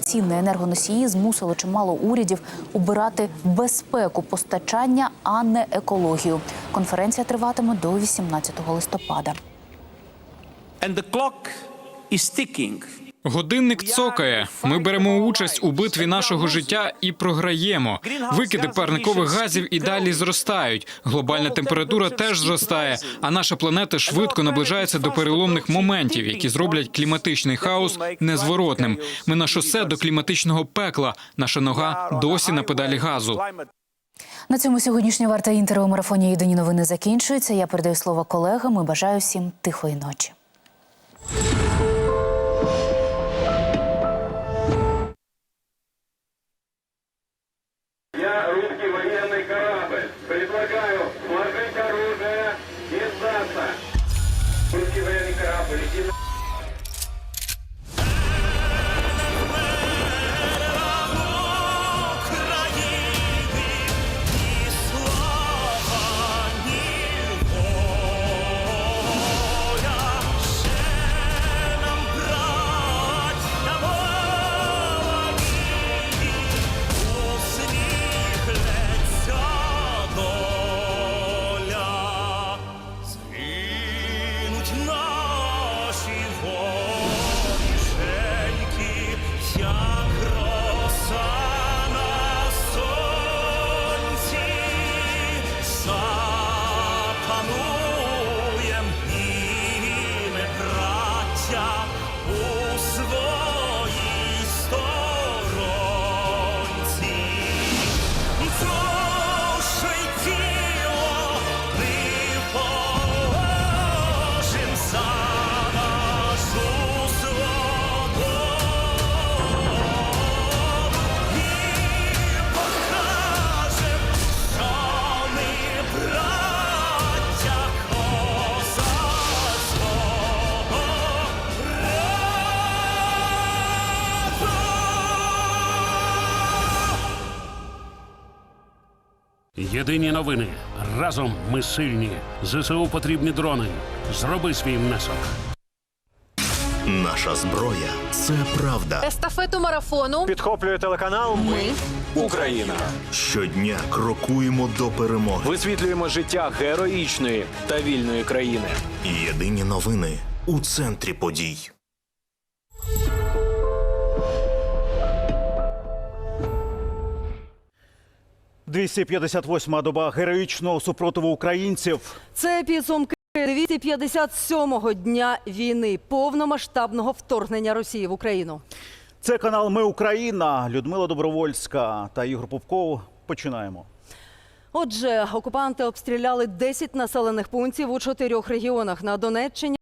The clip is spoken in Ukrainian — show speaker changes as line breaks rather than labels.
Цін на енергоносії змусило чимало урядів обирати безпеку постачання, а не екологію. Конференція триватиме до 18 листопада.
And the clock is ticking.
Годинник цокає. Ми беремо участь у битві нашого життя і програємо. Викиди парникових газів і далі зростають. Глобальна температура теж зростає, а наша планета швидко наближається до переломних моментів, які зроблять кліматичний хаос незворотним. Ми на шосе до кліматичного пекла. Наша нога досі на педалі газу.
На цьому сьогоднішня варта інтерв'ю у марафоні Єдині новини закінчується. Я передаю слово колегам і бажаю всім тихої ночі.
Я русский военный корабль. Предлагаю сложить оружие и сдаться. Русский военный корабль, иди на...
браття,
Єдині новини. Разом ми сильні. ЗСУ потрібні дрони. Зроби свій внесок.
Наша зброя це правда.
Естафету марафону
Підхоплює телеканал Ми Україна.
Щодня крокуємо до перемоги.
Висвітлюємо життя героїчної та вільної країни.
Єдині новини у центрі подій.
– 258-ма доба героїчного супротиву українців.
Це підсумки 257-го дня війни, повномасштабного вторгнення Росії в Україну.
Це канал Ми Україна. Людмила Добровольська та Ігор Попков. Починаємо.
Отже, окупанти обстріляли 10 населених пунктів у чотирьох регіонах на Донеччині.